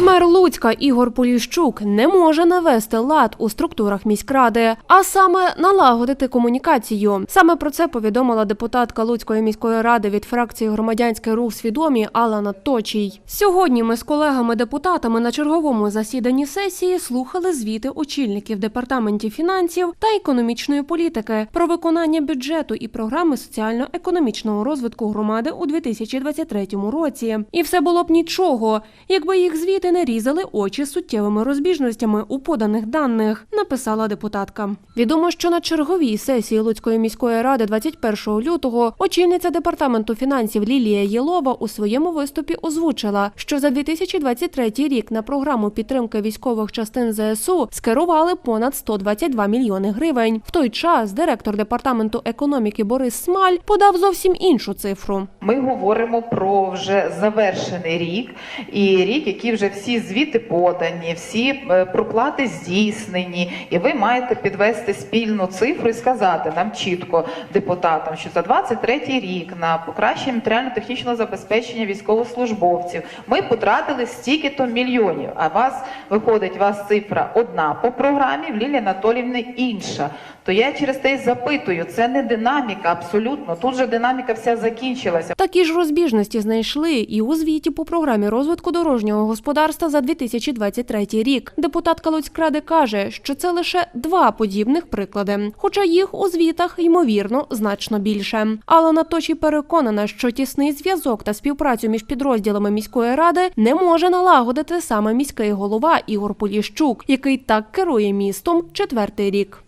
Мер Луцька Ігор Поліщук не може навести лад у структурах міськради, а саме налагодити комунікацію. Саме про це повідомила депутатка Луцької міської ради від фракції Громадянський рух свідомі Алана Точій. Сьогодні ми з колегами-депутатами на черговому засіданні сесії слухали звіти очільників департаментів фінансів та економічної політики про виконання бюджету і програми соціально-економічного розвитку громади у 2023 році. І все було б нічого, якби їх звіти не різали очі суттєвими розбіжностями у поданих даних, написала депутатка. Відомо, що на черговій сесії Луцької міської ради 21 лютого очільниця департаменту фінансів Лілія Єлова у своєму виступі озвучила, що за 2023 рік на програму підтримки військових частин ЗСУ скерували понад 122 мільйони гривень. В той час директор департаменту економіки Борис Смаль подав зовсім іншу цифру. Ми говоримо про вже завершений рік, і рік, який вже всі звіти подані, всі е, проплати здійснені, і ви маєте підвести спільну цифру і сказати нам чітко депутатам, що за 23 рік на покращення матеріально-технічного забезпечення військовослужбовців ми потратили стільки-то мільйонів. А вас виходить вас цифра одна по програмі, в Лілії Анатоліївни інша. То я через те й запитую, це не динаміка абсолютно. Тут же динаміка вся закінчилася. Такі ж розбіжності знайшли і у звіті по програмі розвитку дорожнього господарства за 2023 рік. Депутатка Луцькради каже, що це лише два подібних приклади, хоча їх у звітах ймовірно значно більше. Алана Точі переконана, що тісний зв'язок та співпрацю між підрозділами міської ради не може налагодити саме міський голова Ігор Поліщук, який так керує містом четвертий рік.